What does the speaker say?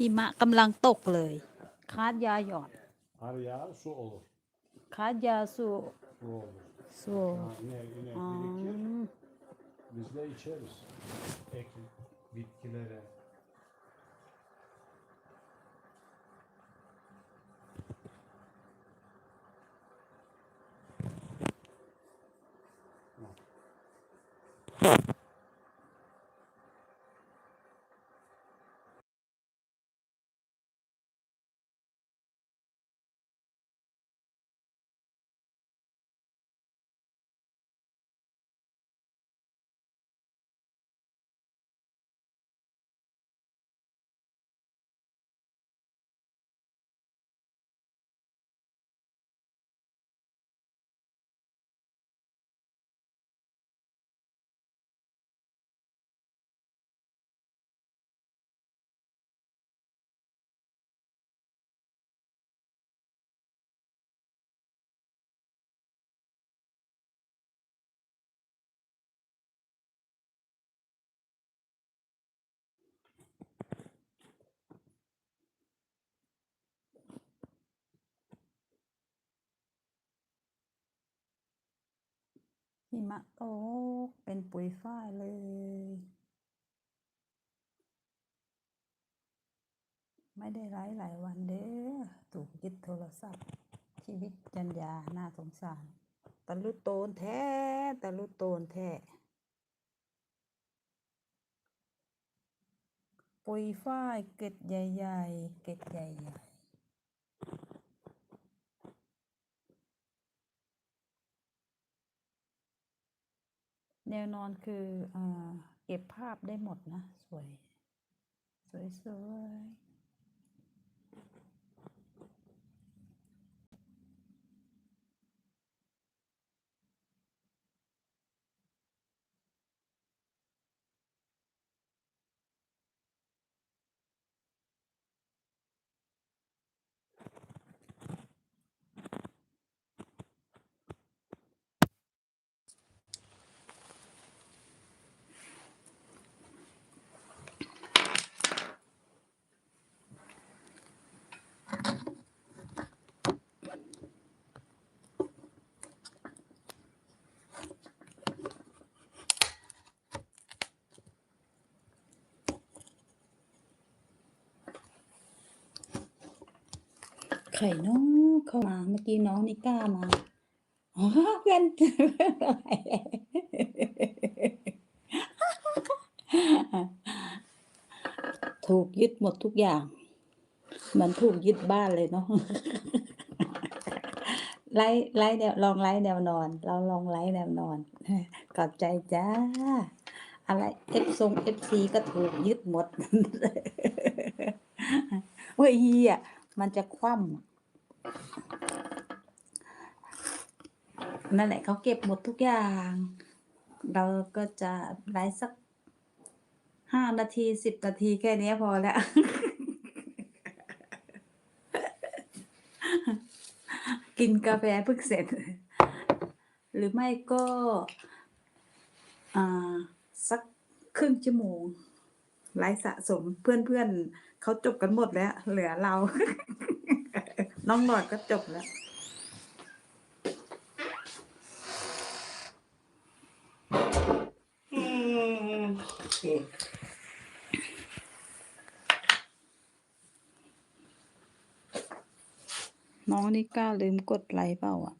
หิมะกำลังตกเลย คาดยาหยอด Kar yağar su olur. คาดยาสู Su olur. สู Ha, inek, inek อ๋อ birikir. Biz de içeriz. Ek bitkilere. หิมะตกเป็นปุ๋ยฝ้ายเลย ไม่ได้ไลฟ์หลายวันเด้อถูกยึดโทรศัพท์ ชีวิตจัญญาน่าสงสารตะลุโตนแท้ตะลุโตนแท้ปุ๋ยฝ้ายเกล็ดใหญ่ ๆ เกล็ดใหญ่ ๆ แนวนอนคืออเก็บภาพได้หมดนะ สวย สวยสวย ไข่น้องเข้ามาเมื่อกี้น้องนิก้ามาอ๋อเพื่อนเพื่อะไรถูกยึดหมดทุกอย่างเหมือนถูกยึดบ้านเลยเนาะไล่ไล่แนวลองไล่แนวนอน เราลองไล่แนวนอนขอบใจจ้า อะไรเอฟทรงเอฟซีก็ถูกยึดหมดเว้ยเฮียมันจะคว่ำ นั่นแหละเขาเก็บหมดทุกอย่าง เราก็จะไลฟ์สักห้านาทีสิบนาทีแค่นี้พอแล้ว กินกาแฟเพิ่งเสร็จ หรือไม่ก็อ่าสักครึ่งชั่วโมงไลฟ์สะสมเพื่อนๆเขาจบกันหมดแล้ว เหลือเรา น้องหนอดก็จบแล้ว โอเค น้องนี่กล้าลืมกดไลค์เปล่าอะ